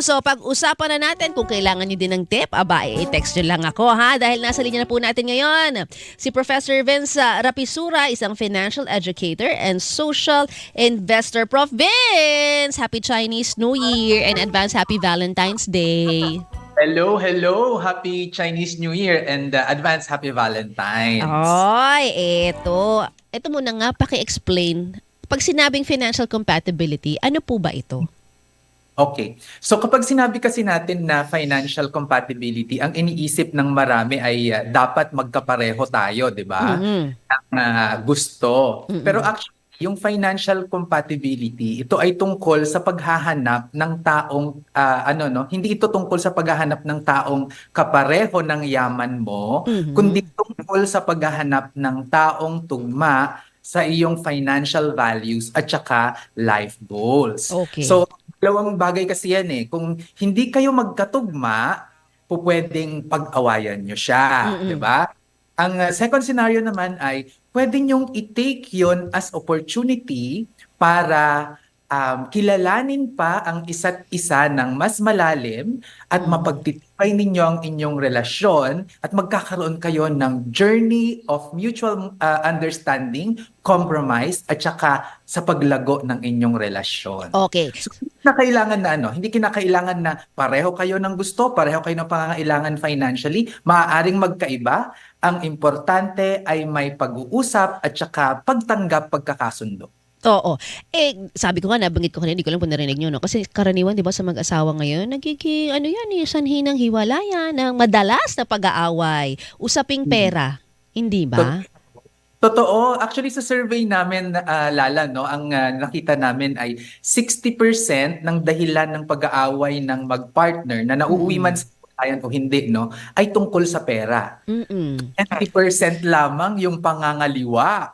So, pag-usapan na natin kung kailangan nyo din ng tip, aba, i-text nyo lang ako ha. Dahil nasa linya na po natin ngayon si Professor Vince Rapisura, isang financial educator and social investor. Prof. Vince, Happy Chinese New Year and advance Happy Valentine's Day. Hello, hello. Happy Chinese New Year and uh, advance Happy Valentine's. Ay, eto. Eto muna nga, paki-explain. Pag sinabing financial compatibility, ano po ba ito? Okay. So kapag sinabi kasi natin na financial compatibility, ang iniisip ng marami ay uh, dapat magkapareho tayo, 'di ba? Mhm. Ang uh, gusto. Mm-mm. Pero actually yung financial compatibility, ito ay tungkol sa paghahanap ng taong ah, ano no, hindi ito tungkol sa paghahanap ng taong kapareho ng yaman mo, Mhm. kundi tungkol sa paghahanap ng taong tugma sa iyong financial values at saka life goals. Okay. So, dalawang bagay kasi yan eh. Kung hindi kayo magkatugma, po pwedeng pag-awayan nyo siya, Mm-mm. 'di ba? Ang uh, second scenario naman ay pwede nyong i-take yon as opportunity para um, kilalanin pa ang isa't isa ng mas malalim at Mm. Mapagtitipay ninyo ang inyong relasyon at magkakaroon kayo ng journey of mutual uh, understanding, compromise at saka sa paglago ng inyong relasyon. Okay. So, na kailangan na ano, hindi kinakailangan na pareho kayo ng gusto, pareho kayo ng pangangailangan financially, maaaring magkaiba. Ang importante ay may pag-uusap at saka pagtanggap pagkakasundo. Oo. Eh, sabi ko nga, nabanggit ko kanina, hindi ko lang po narinig nyo, no? Kasi karaniwan, di ba, sa mag-asawa ngayon, nagiging, ano yan, eh, sanhi ng hiwalayan, ng madalas na pag-aaway, usaping pera. Hindi ba? Totoo, actually sa survey namin ah, Lala no, ang ah, nakita namin ay 60% ng dahilan ng pag-aaway ng mag-partner na nauuwi Mm. man sa ayan o hindi no, ay tungkol sa pera. Mm-mm. 20% lamang yung pangangaliwa.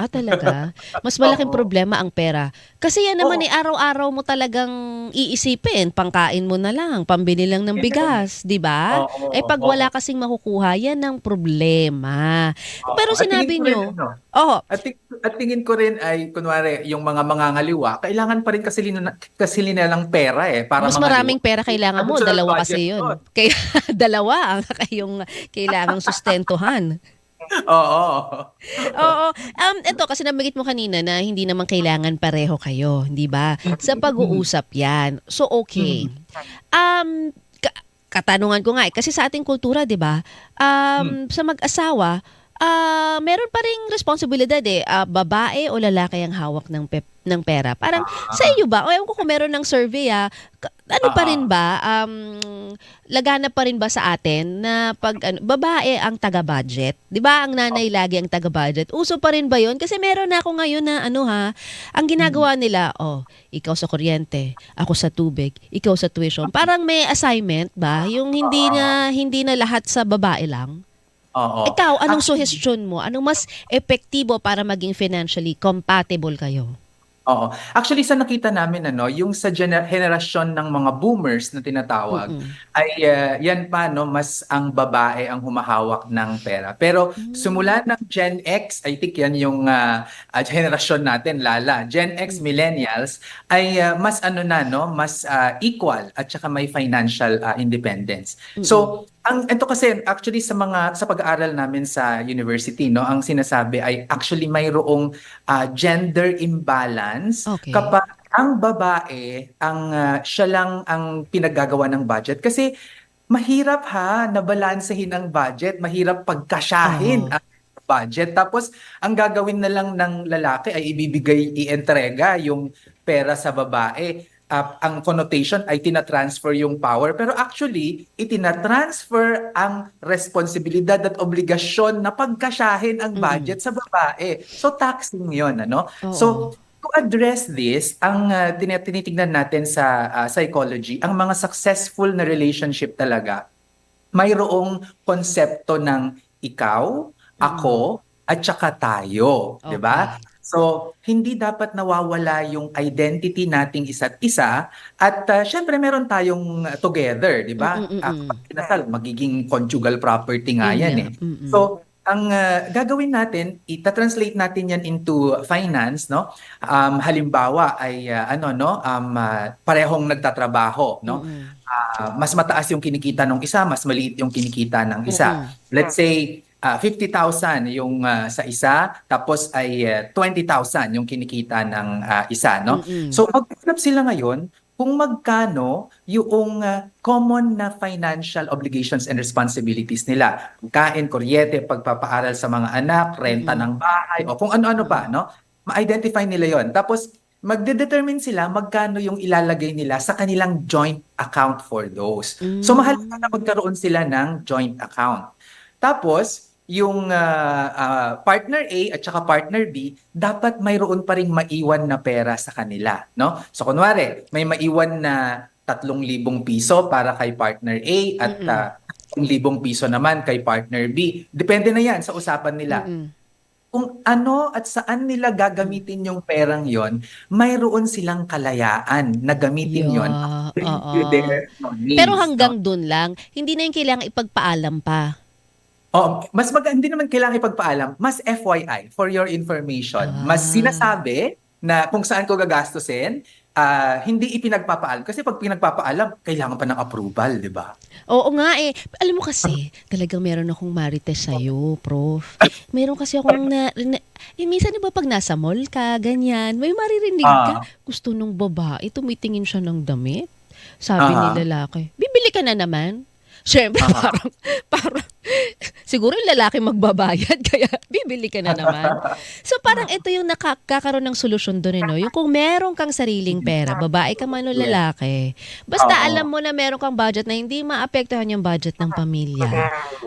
Ah, talaga? Mas malaking Oo. problema ang pera. Kasi yan naman Oo. eh, araw-araw mo talagang iisipin. Pangkain mo na lang, pambili lang ng bigas, di ba? Oo, Eh, pag oo. wala kasing makukuha, yan ang problema. Pero At tingin sinabi ko rin, nyo, ano, oh, At, at tingin ko rin ay, kunwari, yung mga mangangaliwa, kailangan pa rin kasi, lina, kasi nilang pera eh. Para mas mangaliwa. maraming pera kailangan mo. Dalawa budget kasi yun. yun. Kaya dalawa ang kayong kailangang sustentuhan. Oo. Oo. Um, ito, kasi nabigit mo kanina na hindi naman kailangan pareho kayo. Hindi ba? Sa pag-uusap yan. So, okay. Um, ka- katanungan ko nga eh, kasi sa ating kultura, di ba, um, sa mag-asawa, ah meron pa ring responsibilidad eh, Ah, babae o lalaki ang hawak ng pep- ng pera. Parang sa iyo ba? O ewan ko kung meron ng survey ah, ano pa Ah. rin ba? Um, laganap pa rin ba sa atin na pag ano, babae ang taga-budget? 'Di ba ang nanay lagi ang taga-budget? Uso pa rin ba 'yon? Kasi meron na ako ngayon na ano ha, ang ginagawa nila, oh, ikaw sa kuryente, ako sa tubig, ikaw sa tuition. Parang may assignment ba? Yung hindi na hindi na lahat sa babae lang. Oo. Ikaw, anong Actually, suggestion mo? Anong mas epektibo para maging financially compatible kayo? Oo. Actually, sa nakita namin, ano, yung sa gener- henerasyon ng mga boomers na tinatawag, Mm-mm. ay uh, yan pa, no, mas ang babae ang humahawak ng pera. Pero simula ng Gen X, I think yan yung uh, uh, henerasyon natin, Lala. Gen X millennials ay uh, mas ano na, no, mas uh, equal at saka may financial uh, independence. So, ang ito kasi actually sa mga sa pag-aaral namin sa university no ang sinasabi ay actually mayroong uh, gender imbalance. Okay. kapag ang babae ang uh, siya lang ang pinaggagawa ng budget. Kasi mahirap ha na balansehin ang budget. Mahirap pagkasyahin Oo. ang budget. Tapos ang gagawin na lang ng lalaki ay ibibigay ientrega yung pera sa babae Ah, ang connotation ay tinatransfer yung power pero actually itinatransfer ang responsibilidad at obligasyon na pagkasyahin ang Mm. budget sa babae so taxing yon ano Oo. so to address this, ang uh, tin- tinitignan natin sa ah, psychology, ang mga successful na relationship talaga, mayroong konsepto ng ikaw, ako, at saka tayo, 'di ba? So, hindi dapat nawawala yung identity nating isa't isa at uh, syempre meron tayong uh, together, 'di ba? Mm, mm, mm, Ah, mm. kinasal, magiging conjugal property nga yan eh. mm-mm. So, ang ah, gagawin natin, ita-translate natin yan into finance, no? Um, halimbawa ay ah, ano no, um, ah, parehong nagtatrabaho, no? Mm-mm. Ah, mas mataas yung kinikita ng isa, mas maliit yung kinikita ng isa. Mm-mm. Let's say ah, 50,000 yung ah, sa isa, tapos ay ah, 20,000 yung kinikita ng ah, isa, no? Mm-mm. So mag-usap sila ngayon kung magkano yung ah, common na financial obligations and responsibilities nila. Kain, kuryente, pagpapaaral sa mga anak, renta Mm-mm. ng bahay, o kung ano-ano pa, no? Ma-identify nila yon. Tapos magde-determine sila magkano yung ilalagay nila sa kanilang joint account for those. So mahalaga na magkaroon sila ng joint account. Tapos, yung ah, ah, partner A at saka partner B, dapat mayroon pa ring maiwan na pera sa kanila, no? So kunwari, may maiwan na 3,000 piso para kay partner A at ah, 3,000 piso naman kay partner B. Depende na 'yan sa usapan nila. Mm-mm. Kung ano at saan nila gagamitin yung perang 'yon, mayroon silang kalayaan na gamitin 'yon Yeah, needs, Pero no? hanggang dun lang, hindi na yung kailangan ipagpaalam pa. Oh, mas mag hindi naman kailangan ipagpaalam, mas FYI for your information. Mas Ah. sinasabi na kung saan ko gagastusin, ah, hindi ipinagpapaalam kasi pag pinagpapaalam, kailangan pa ng approval, 'di ba? Oo nga eh. Alam mo kasi, talagang meron akong marites sa'yo, prof. Meron kasi akong na, na eh, minsan diba pag nasa mall ka, ganyan, may maririnig ka, Ah. gusto nung babae, tumitingin siya ng damit. Sabi Ah. ni lalaki, bibili ka na naman. Siyempre, Ah. parang, parang, siguro yung lalaki magbabayad, kaya bibili ka na naman. So parang ito yung nakakaroon ng solusyon doon, eh, no? Yung kung meron kang sariling pera, babae ka man o lalaki, basta Oo. alam mo na meron kang budget na hindi maapektuhan yung budget ng pamilya.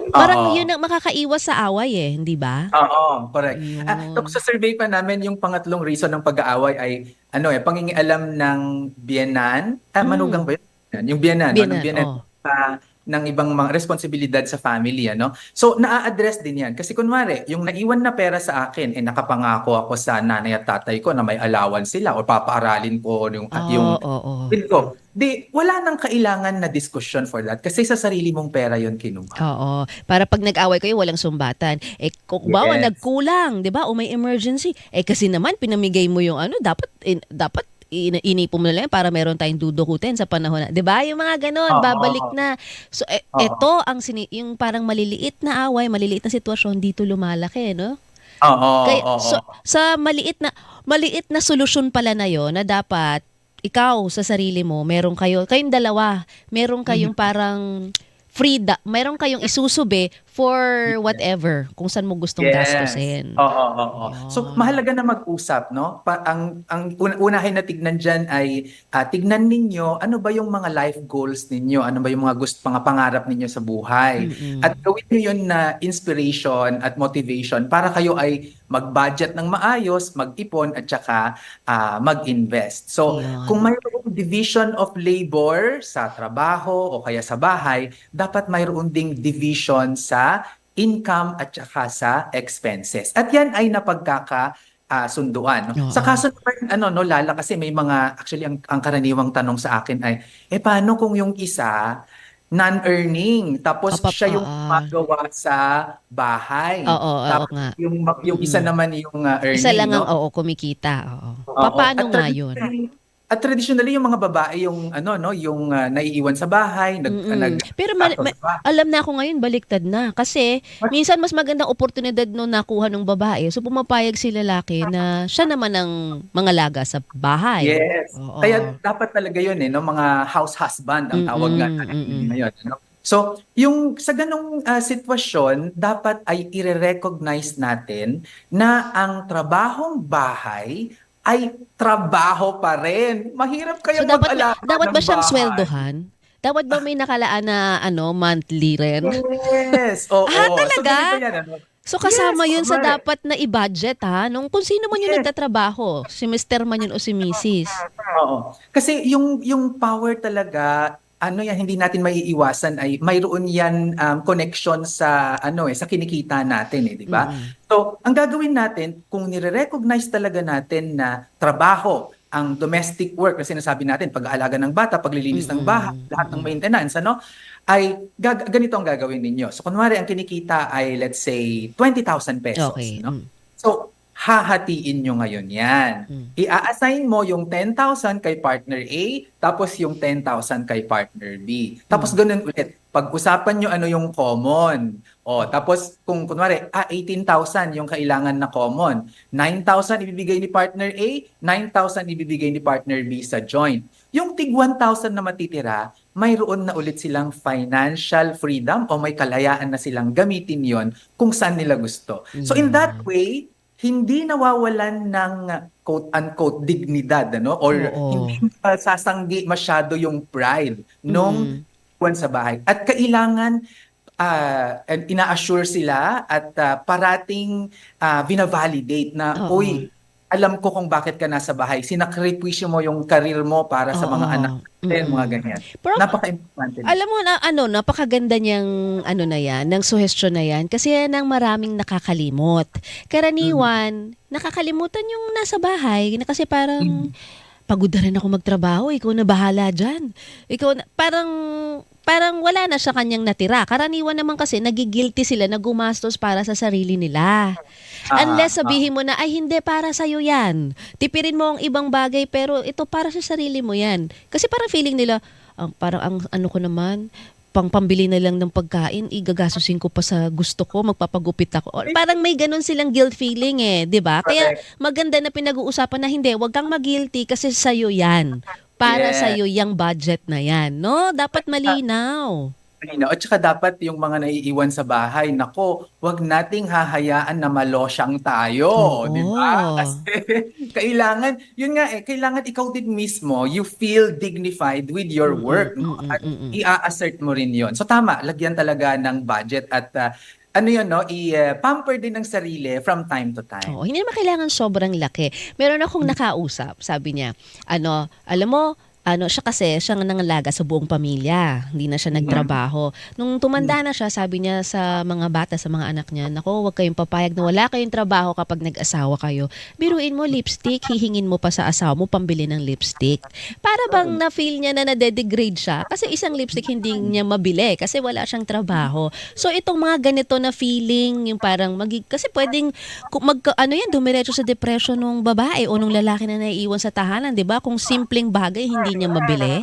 Parang Oo. yun ang makakaiwas sa away eh, hindi ba? Oo, correct. Ah, tapos sa survey pa namin, yung pangatlong reason ng pag-aaway ay ano eh, pangingialam ng biyenan. Ah, Mm. manugang ba yun? Yung biyenan, Biyenan, no? Ng biyenan oh. ah, ng ibang mga responsibilidad sa family, ano? So, naa-address din yan. Kasi kunwari, yung naiwan na pera sa akin, eh nakapangako ako sa nanay at tatay ko na may allowance sila o papaaralin ko yung, at yung oo. bill ko. Di, wala nang kailangan na discussion for that kasi sa sarili mong pera yon kinuha. Oo. Para pag nag-away kayo, walang sumbatan. Eh, kung bawa Yes. nagkulang, di ba? O may emergency. Eh, kasi naman, pinamigay mo yung ano, dapat, in, dapat in- inipo mo na lang para meron tayong dudukutin sa panahon na. Di ba? Yung mga ganon, babalik na. So, Oo. ito, ang sini- yung parang maliliit na away, maliliit na sitwasyon, dito lumalaki, no? Oo, Kaya, so, sa maliit na maliit na solusyon pala na 'yon na dapat ikaw sa sarili mo, meron kayo, kayong dalawa, meron kayong parang free, da, meron kayong isusube for whatever, kung saan mo gustong Yes. gastusin. Oo, oo, oo. So Yun. mahalaga na mag-usap, no? Pa, ang ang un- unahin na tignan diyan ay ah, tignan ninyo ano ba yung mga life goals ninyo, ano ba yung mga gusto mga pangarap ninyo sa buhay. Mm-mm. At gawin niyo yun na inspiration at motivation para kayo ay mag-budget ng maayos, mag-ipon at saka ah, mag-invest. So, Yun. kung mayroong division of labor sa trabaho o kaya sa bahay, dapat mayroon ding division sa income at saka sa expenses. At yan ay napagkaka ah, sunduan. No? Oo. Sa kaso naman, ano, no, Lala, kasi may mga, actually, ang, ang karaniwang tanong sa akin ay, eh, paano kung yung isa, non-earning, tapos Papa- siya yung ah. gumagawa sa bahay. Oo, oo, Tapos nga. yung, yung isa Mm. naman yung ah, earning, Isa lang ang no? oo, kumikita. Oo. Oo. Paano At nga 'yun? At traditionally yung mga babae yung ano no, yung ah, naiiwan sa bahay, nag Mm-mm. nag Pero ma- bahay. alam na ako ngayon, baliktad na. Kasi minsan mas magandang oportunidad no nakuha ng babae. So pumapayag si lalaki na siya naman ang mangalaga sa bahay. Yes. Oo. Kaya dapat talaga yun eh, no? mga house husband ang tawag nga natin mm-mm. ngayon. No? So, yung sa ganong ah, sitwasyon, dapat ay i-recognize natin na ang trabahong bahay ay trabaho pa rin. Mahirap So kaya dapat mag-alaga dapat ba ng siyang bahay. sweldohan? Dapat ba may nakalaan na ano monthly rin? Yes. Oo. Ah, So, talaga? ganito yan, ano? So kasama Yes, yun sa dapat na i-budget ha, nung kung sino man yung Yes. nagtatrabaho, si Mr. man yun o si Mrs. Oo. Kasi yung yung power talaga ano yan hindi natin maiiwasan ay mayroon yan um, connection sa ano eh sa kinikita natin eh, di ba? Mm-mm. So, ang gagawin natin kung nire-recognize talaga natin na trabaho ang domestic work na sinasabi natin, pag-aalaga ng bata, paglilinis ng Mm-mm. bahay, lahat ng maintenance, ano, ay gag- ganito ang gagawin ninyo. So, kunwari, ang kinikita ay, let's say, 20,000 pesos. Okay. No? Mm. So, hahatiin nyo ngayon yan. Mm. I-assign mo yung 10,000 kay partner A, tapos yung 10,000 kay partner B. Tapos ganun ulit. Pag-usapan nyo ano yung common. O, tapos kung kunwari, ah, 18,000 yung kailangan na common. 9,000 ibibigay ni partner A, 9,000 ibibigay ni partner B sa joint. Yung tig 1,000 na matitira, mayroon na ulit silang financial freedom o may kalayaan na silang gamitin yon kung saan nila gusto. So in that way, hindi nawawalan ng quote-unquote dignidad ano or Oo. hindi uh, sasanggi masyado yung pride nung Mm. sa bahay. At kailangan and ina-assure sila at ah, parating ah, vina-validate na, Oo. uy, alam ko kung bakit ka nasa bahay. Sinakripisyo mo yung karir mo para sa mga Oo. anak natin, Mm-mm. mga ganyan. Pero Napaka-importante. Alam mo na ano, napakaganda niyang ano na yan, ng suhestyon na yan kasi yan ang maraming nakakalimot. Karaniwan, nakakalimutan yung nasa bahay na kasi parang pagod na rin ako magtrabaho, ikaw na bahala diyan. Ikaw na, parang parang wala na sa kanyang natira. Karaniwan naman kasi nagigilty sila na gumastos para sa sarili nila. Ah, Unless ah. sabihin mo na, ay hindi, para sa'yo yan. Tipirin mo ang ibang bagay, pero ito para sa sarili mo yan. Kasi parang feeling nila, ang parang ang ano ko naman, pang pambili na lang ng pagkain, igagasusin ko pa sa gusto ko, magpapagupit ako. Or parang may ganun silang guilt feeling eh, 'di ba? Kaya maganda na pinag-uusapan na hindi, wag kang mag-guilty kasi sa'yo yan. Para Yes. sa'yo yung budget na yan, no? Dapat malinaw. Malinaw. At saka dapat yung mga naiiwan sa bahay, nako, wag nating hahayaan na malosyang tayo, Oo. di ba? Kasi kailangan, yun nga eh, kailangan ikaw din mismo, you feel dignified with your work. no? mm-mm, At mm-mm. i-assert mo rin yun. So tama, lagyan talaga ng budget at ah, ano yun, no? i-pamper din ng sarili from time to time. Oo, hindi naman kailangan sobrang laki. Meron akong nakausap, sabi niya, ano, alam mo, ano, siya kasi, siya ang nangalaga sa buong pamilya. Hindi na siya nagtrabaho. Nung tumanda na siya, sabi niya sa mga bata, sa mga anak niya, nako, huwag kayong papayag na wala kayong trabaho kapag nag-asawa kayo. Biruin mo lipstick, hihingin mo pa sa asawa mo pambili ng lipstick. Para bang na-feel niya na nade-degrade siya? Kasi isang lipstick hindi niya mabili kasi wala siyang trabaho. So itong mga ganito na feeling, yung parang magi kasi pwedeng mag ano yan dumiretso sa depression ng babae o nung lalaki na naiiwan sa tahanan, 'di ba? Kung simpleng bagay hindi niya mabili.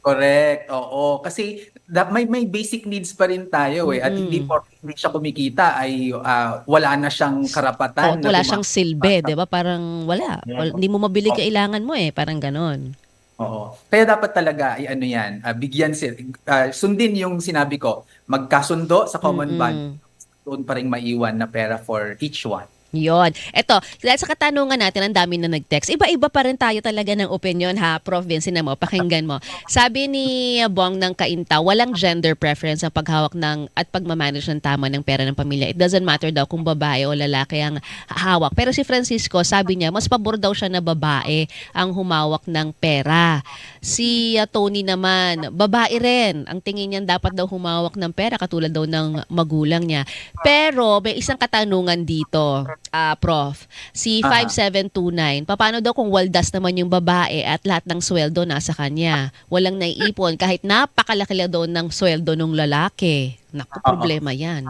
Correct. Oo. Kasi da- may may basic needs pa rin tayo eh. At Mm-mm. hindi po hindi siya kumikita ay ah, wala na siyang karapatan. na wala siyang silbi, 'di ba? Parang wala. Wal- Hindi mo mabili kailangan mo eh, parang ganon. Oo. Kaya dapat talaga ay ano yan, ah, bigyan sila, ah, sundin yung sinabi ko, magkasundo sa common Mm-mm. budget. Doon pa rin maiwan na pera for each one. Yon. Eto, dahil sa katanungan natin, ang dami na nag-text. Iba-iba pa rin tayo talaga ng opinion ha, Prof. Vincent mo, pakinggan mo. Sabi ni Bong ng Kainta, walang gender preference ang paghawak ng at pagmamanage ng tama ng pera ng pamilya. It doesn't matter daw kung babae o lalaki ang hawak. Pero si Francisco, sabi niya, mas pabor daw siya na babae ang humawak ng pera. Si uh, Tony naman, babae rin. Ang tingin niya dapat daw humawak ng pera katulad daw ng magulang niya. Pero may isang katanungan dito, ah, Prof. Si Ah. 5729, paano daw kung waldas naman yung babae at lahat ng sweldo nasa kanya? Walang naiipon kahit napakalaki daw ng sweldo ng lalaki. Naku, Oo. problema yan.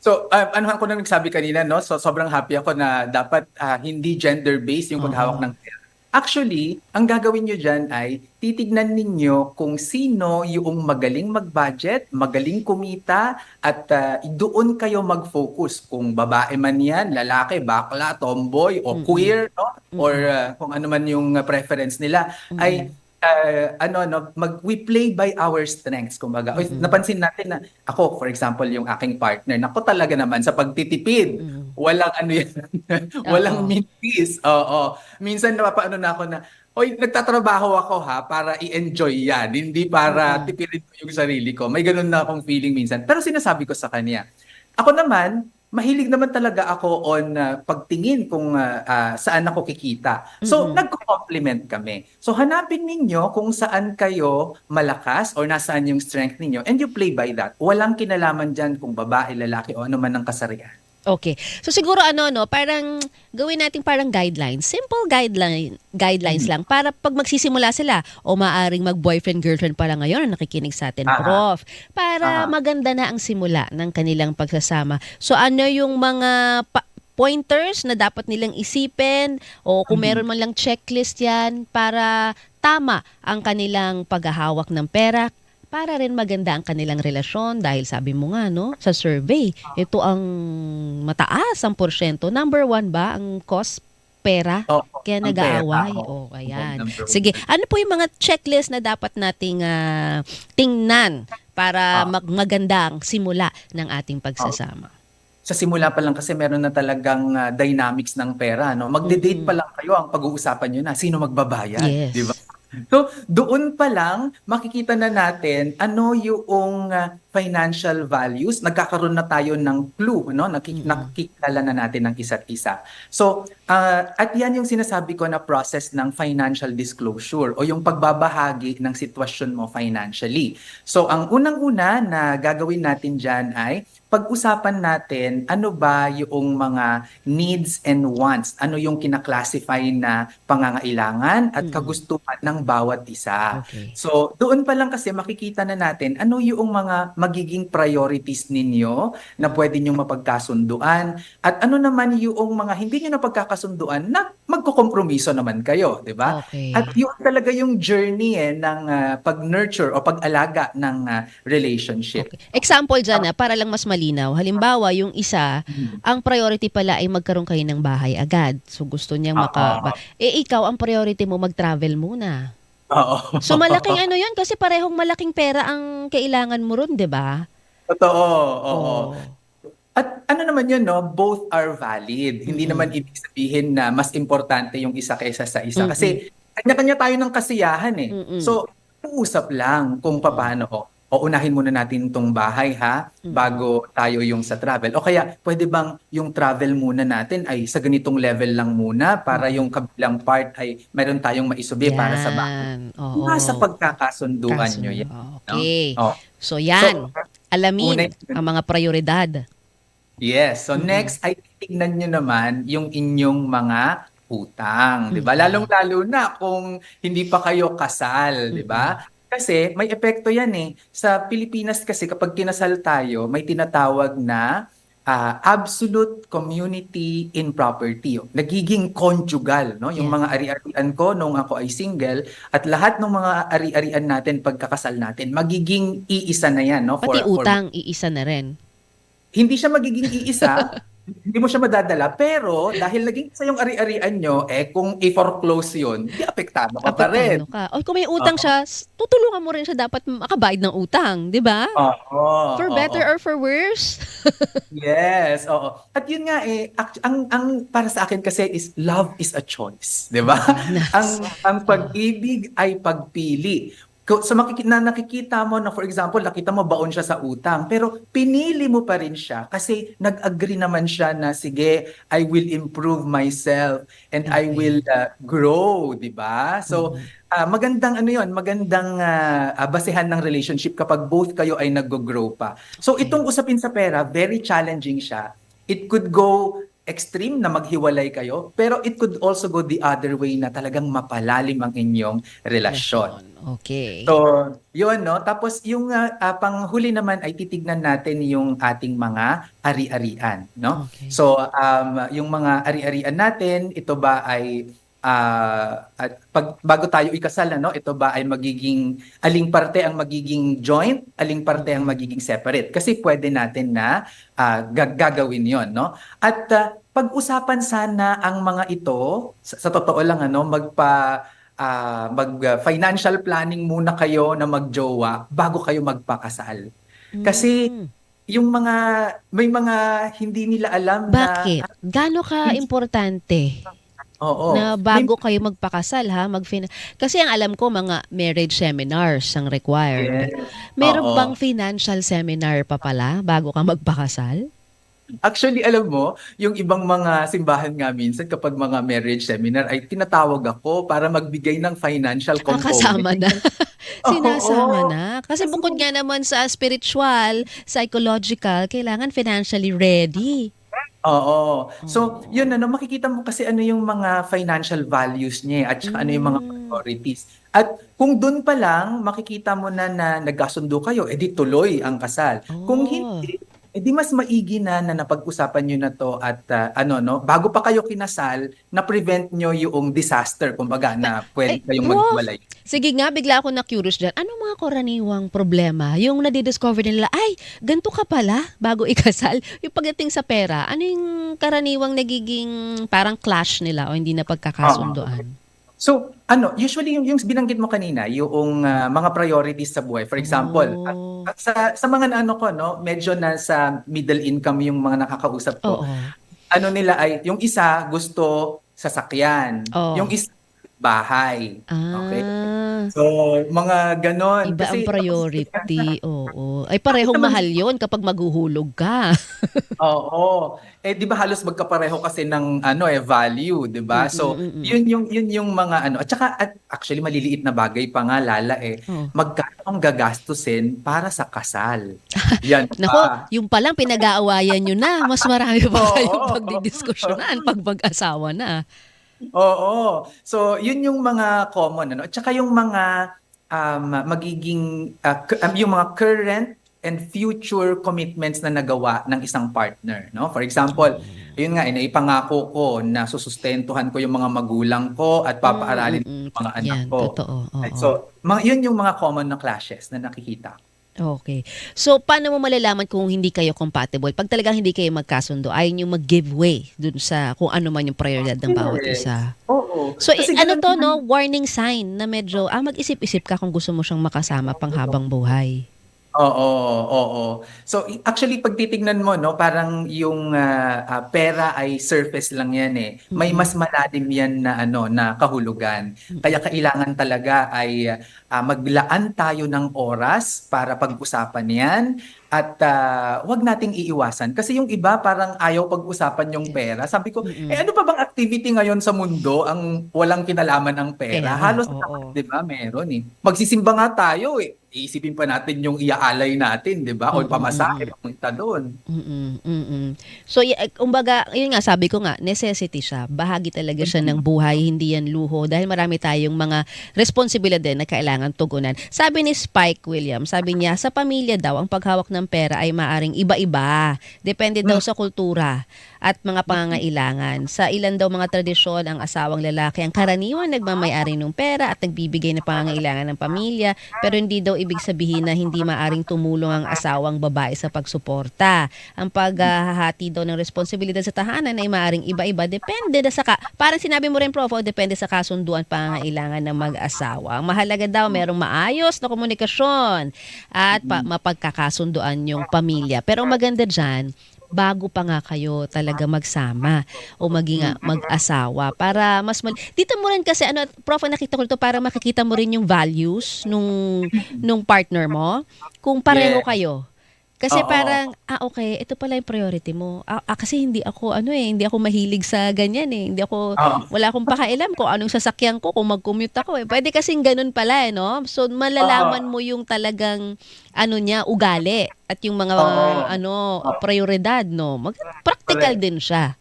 So, uh, ano ko na nagsabi kanina, no? So, sobrang happy ako na dapat ah, hindi gender-based yung paghawak Oo. ng pera. Actually, ang gagawin nyo dyan ay titignan ninyo kung sino yung magaling mag-budget, magaling kumita, at ah, doon kayo mag-focus. Kung babae man yan, lalaki, bakla, tomboy, o Mm-mm. queer, no? Or ah, kung ano man yung preference nila, ay ah, ano no mag we play by our strengths kumbaga. Oy, Mm-mm. napansin natin na ako for example yung aking partner nako talaga naman sa pagtitipid Mm. walang ano yan walang Oo. mintis. Oo. Minsan napapaano na ako na Oy, nagtatrabaho ako ha para i-enjoy yan, hindi para tipirin ko yung sarili ko. May ganun na akong feeling minsan. Pero sinasabi ko sa kanya, ako naman, mahilig naman talaga ako on ah, pagtingin kung ah, ah, saan ako kikita. So, Mm-mm. nagko-complement kami. So, hanapin ninyo kung saan kayo malakas or nasaan yung strength ninyo and you play by that. Walang kinalaman dyan kung babae, lalaki o ano man ang kasarian. Okay. So siguro ano no, parang gawin natin parang guidelines. Simple guideline guidelines lang para pag magsisimula sila o maaring mag-boyfriend girlfriend pa lang ngayon na nakikinig sa atin, Aha. prof. Para Aha. maganda na ang simula ng kanilang pagsasama. So ano yung mga pointers na dapat nilang isipin o kung Mhm. meron man lang checklist yan para tama ang kanilang paghahawak ng pera para rin maganda ang kanilang relasyon dahil sabi mo nga no sa survey ito ang mataas ang porsyento number one ba ang cost pera Oo, kaya nag-aaway oh ayan sige ano po yung mga checklist na dapat nating ah, tingnan para Ah. mag- maganda ang simula ng ating pagsasama sa simula pa lang kasi meron na talagang ah, dynamics ng pera, no? Magde-date Mhm. pa lang kayo, ang pag-uusapan nyo na, sino magbabayad, Yes. di ba? So, doon pa lang, makikita na natin ano yung ah, financial values. Nagkakaroon na tayo ng clue, no? Nakik- Mhm. nakikilala na natin ng isa't isa. So, ah, at yan yung sinasabi ko na process ng financial disclosure o yung pagbabahagi ng sitwasyon mo financially. So, ang unang-una na gagawin natin dyan ay pag-usapan natin ano ba yung mga needs and wants, ano yung kinaklasify na pangangailangan at Mm. kagustuhan ng bawat isa. okay So, doon pa lang kasi makikita na natin ano yung mga magiging priorities ninyo na pwede nyong mapagkasunduan at ano naman yung mga hindi nyo napagkakasunduan na magkukompromiso naman kayo, di ba? okay At yun talaga yung journey eh, ng ah, pag-nurture o pag-alaga ng ah, relationship. Okay. Example dyan, ah, para lang mas malinaw. Halimbawa, yung isa, ang priority pala ay magkaroon kayo ng bahay agad. So, gusto niyang maka... Oo. ba- eh, ikaw, ang priority mo, mag-travel muna. Oo. So, malaking ano yun? Kasi parehong malaking pera ang kailangan mo ron, di ba? Totoo, oo. Oo. At ano naman yun, no? Both are valid. Hindi Mm-mm. naman ibig sabihin na mas importante yung isa kaysa sa isa. Mm-mm. Kasi kanya-kanya tayo ng kasiyahan eh. Mm-mm. So, uusap lang kung paano. O, unahin muna natin itong bahay ha, Mm. bago tayo yung sa travel. O kaya, pwede bang yung travel muna natin ay sa ganitong level lang muna para yung kabilang part ay meron tayong maisubi para sa bahay. Yan. Oo. Nasa pagkakasunduan Kaso- nyo yan. Okay. Oh. So, yan. So, Alamin una- ang mga prioridad. Yes. So Mhm. next ay titignan nyo naman yung inyong mga utang, 'di ba? Mhm. Lalong-lalo na kung hindi pa kayo kasal, 'di ba? Kasi may epekto 'yan eh. Sa Pilipinas kasi kapag kinasal tayo, may tinatawag na ah, absolute community in property. Nagiging conjugal, no? Yung Yeah. mga ari-arian ko nung ako ay single at lahat ng mga ari-arian natin pagkakasal natin, magiging iisa na 'yan, no? Pati For- for utang, iisa na rin. hindi siya magiging iisa, hindi mo siya madadala, pero dahil naging isa yung ari-arian nyo, eh kung i-foreclose yun, di apektado ka pa rin. Ka. O kung may utang Oo. siya, tutulungan mo rin siya dapat makabayad ng utang, di ba? Oo. For better or for worse. Yes, oo. At yun nga eh, act- ang, ang para sa akin kasi is love is a choice, di ba? Nice. ang ang pag-ibig ay pagpili. Ko- Sa makikita na nakikita mo na for example, nakita mo baon siya sa utang, pero pinili mo pa rin siya kasi nag-agree naman siya na sige, I will improve myself and I Okay. will uh, grow, 'di ba? So ah, magandang ano 'yon, magandang ah, basehan ng relationship kapag both kayo ay nag-grow pa. So Okay. itong usapin sa pera, very challenging siya. It could go extreme na maghiwalay kayo, pero it could also go the other way na talagang mapalalim ang inyong relasyon. Okay. So, yun, no? Tapos, yung ah, ah, panghuli naman ay titignan natin yung ating mga ari-arian, no? Okay. So, um, yung mga ari-arian natin, ito ba ay at pag bago tayo ikasal ano, ito ba ay magiging aling parte ang magiging joint, aling parte ang magiging separate? Kasi pwede natin na gag- gagawin 'yon, no? At ah, pag-usapan sana ang mga ito, sa, sa totoo lang ano, magpa ah, mag ah, financial planning muna kayo na magjowa bago kayo magpakasal. kasi Mm. Yung mga may mga hindi nila alam na Bakit? Gaano ka importante Oo. na May- bago kayo magpakasal ha? Mag Kasi ang alam ko mga marriage seminars ang required. Yes. Meron Oo. bang financial seminar pa pala bago ka magpakasal? Actually, alam mo, yung ibang mga simbahan nga minsan kapag mga marriage seminar ay tinatawag ako para magbigay ng financial component. kasama na. Sinasama na. Kasi bukod nga naman sa spiritual, psychological, kailangan financially ready. Oo. So, Oo. yun ano, makikita mo kasi ano yung mga financial values niya eh, at saka ano yung mga Mm. priorities. At kung doon pa lang, makikita mo na na nagkasundo kayo, edi tuloy ang kasal. Kung Oh. Hindi, edi mas maigi na na napag-usapan nyo na to at ah, ano no, bago pa kayo kinasal, na-prevent nyo yung disaster, kumbaga, na Ay, pwede kayong Prof, maghiwalay. Sige nga, bigla ako na-curious dyan. Ano mga karaniwang problema? Yung nadidiscover nila, ay, ganito ka pala bago ikasal. Yung pagdating sa pera, ano yung karaniwang nagiging parang clash nila o hindi na pagkakasundoan? So, ano, usually yung, yung binanggit mo kanina, yung ah, mga priorities sa buhay. For example, at- Oh. at sa, sa mga ano ko, no, medyo nasa middle income yung mga nakakausap ko. Oo. Ano nila ay, yung isa gusto sasakyan, Oo. yung isa bahay. Okay? Ah, So, mga ganon. iba ang Kasi- priority. Oo. Ay, parehong Naman- mahal yon kapag maghuhulog ka. Oo. Eh, di ba halos magkapareho kasi ng ano eh, value, di ba? So, mm, mm, mm. yun yung, yun yung mga ano. At saka, at actually, maliliit na bagay pa nga, Lala eh. Oh. magkano ang gagastusin para sa kasal. Yan Nako, pa. yung palang pinag-aawayan nyo na. Mas marami pa kayong pagdidiskusyonan pag mag-asawa na. Oo. So, yun yung mga common ano. At saka yung mga um, magiging uh, um, yung mga current and future commitments na nagawa ng isang partner, no? For example, yun nga, inaipangako ko na susustentuhan ko yung mga magulang ko at Mm, mm, yung mga anak Yan, ko. totoo. oo. So, mga, yun yung mga common na clashes na nakikita. Okay. So, paano mo malalaman kung hindi kayo compatible? Pag talagang hindi kayo magkasundo, ayaw nyo mag-give way dun sa kung ano man yung prioridad ng bawat isa. Oo. So, Kasi ano to, no? Warning sign na medyo, ah, mag-isip-isip ka kung gusto mo siyang makasama pang habang buhay. Oo, oo. So i- actually pag titignan mo no, parang yung ah, ah, pera ay surface lang 'yan eh. May Mhm. mas malalim 'yan na ano na kahulugan. Kaya kailangan talaga ay ah, maglaan tayo ng oras para pag-usapan 'yan at ah, wag nating iiwasan kasi yung iba parang ayaw pag-usapan yung pera. Sabi ko, Mm-mm. eh ano pa bang activity ngayon sa mundo ang walang kinalaman ng Pera, pera? Halos oo. lahat, 'di ba? Meron eh. Magsisimba nga tayo eh. Iisipin pa natin yung iaalay natin, 'di ba? O Mm, mm, pamasahe papunta doon. Mm-mm, mm-mm. So, y- eh, kumbaga, yun nga, sabi ko nga, necessity siya. Bahagi talaga siya ng buhay, hindi yan luho. Dahil marami tayong mga responsibilidad na kailangan tugunan. Sabi ni Spike Williams, sabi niya, sa pamilya daw, ang paghawak ng pera ay maaring iba-iba. Depende daw sa kultura at mga pangangailangan. Sa ilan daw mga tradisyon, ang asawang lalaki ang karaniwan nagmamayari ng pera at nagbibigay ng pangangailangan ng pamilya, pero hindi daw ibig sabihin na hindi maaring tumulong ang asawang babae sa pagsuporta. Ang paghahati daw ng responsibilidad sa tahanan ay maaring iba-iba. Depende na sa ka, parang sinabi mo rin, Prof, oh, depende sa kasunduan pangangailangan ng mag-asawa. Ang mahalaga daw, merong maayos na komunikasyon at pa, mapagkakasunduan yung pamilya. Pero maganda dyan, bago pa nga kayo talaga magsama o maging ah, mag-asawa para mas mal- dito mo rin kasi ano prof nakita ko ito para makikita mo rin yung values nung nung partner mo kung pareho Yes. kayo kasi Oo. parang ah okay ito pala yung priority mo ah, ah, kasi hindi ako ano eh hindi ako mahilig sa ganyan eh hindi ako Oo. wala akong pakailam kung anong sasakyan ko kung mag-commute ako eh. Pwede kasing ganun pala eh, no? So malalaman mo yung talagang ano niya, ugali at yung mga Oo. ano, prioridad, no? Mag practical Correct. din siya.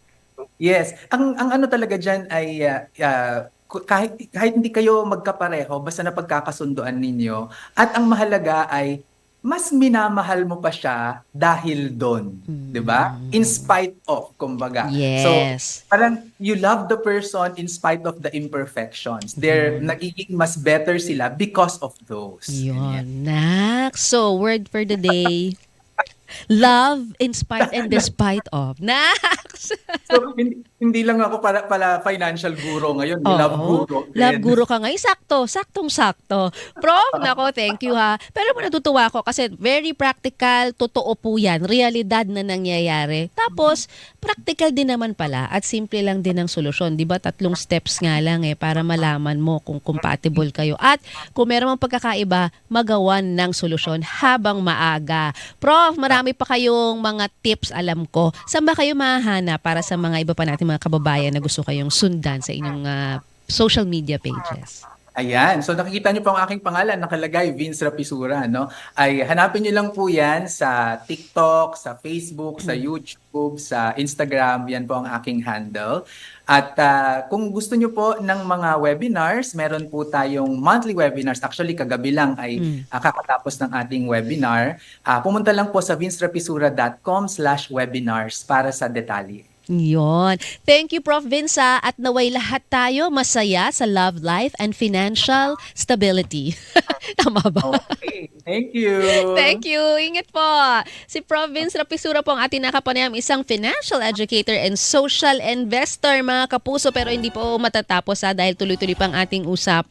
Yes. Ang ang ano talaga diyan ay ah, ah, ku- kahit kahit hindi kayo magkapareho basta na pagkakasunduan ninyo at ang mahalaga ay mas minamahal mo pa siya dahil doon, 'di ba? In spite of kumbaga. So Yes. parang you love the person in spite of the imperfections. They're nagiging mas better sila because of those. Yun. Nak. So, word for the day. Love in spite and despite of. Nak. So hindi, hindi lang ako para pala financial guro ngayon, love Oo. Love din. guru ka ngayon. Sakto, saktong-sakto. Prof, nako, thank you ha. Pero mo natutuwa ako kasi very practical, totoo po yan. Realidad na nangyayari. Tapos, practical din naman pala at simple lang din ang solusyon. Di ba? Tatlong steps nga lang eh para malaman mo kung compatible kayo. At kung meron mang pagkakaiba, magawan ng solusyon habang maaga. Prof, marami pa kayong mga tips alam ko. Saan ba kayo mahanap para sa mga iba pa natin mga kababayan na gusto kayong sundan sa inyong ah, social media pages? Ayan. So nakikita niyo po ang aking pangalan, nakalagay Vince Rapisura, no? Ay hanapin niyo lang po 'yan sa TikTok, sa Facebook, sa YouTube, sa Instagram. Yan po ang aking handle. At ah, kung gusto niyo po ng mga webinars, meron po tayong monthly webinars. Actually, kagabi lang ay ah, kakatapos ng ating webinar. Ah, pumunta lang po sa vincerapisura.com/webinars para sa detalye. Yon. Thank you, Prof. Vince, ah, at naway lahat tayo masaya sa love life and financial stability. Tama ba? Okay. Thank you. Thank you. Ingat po. Si Prof. Vince Rapisura po ang ating nakapanayam, isang financial educator and social investor, mga kapuso. Pero hindi po matatapos ha, dahil tuloy-tuloy pang ating usapan.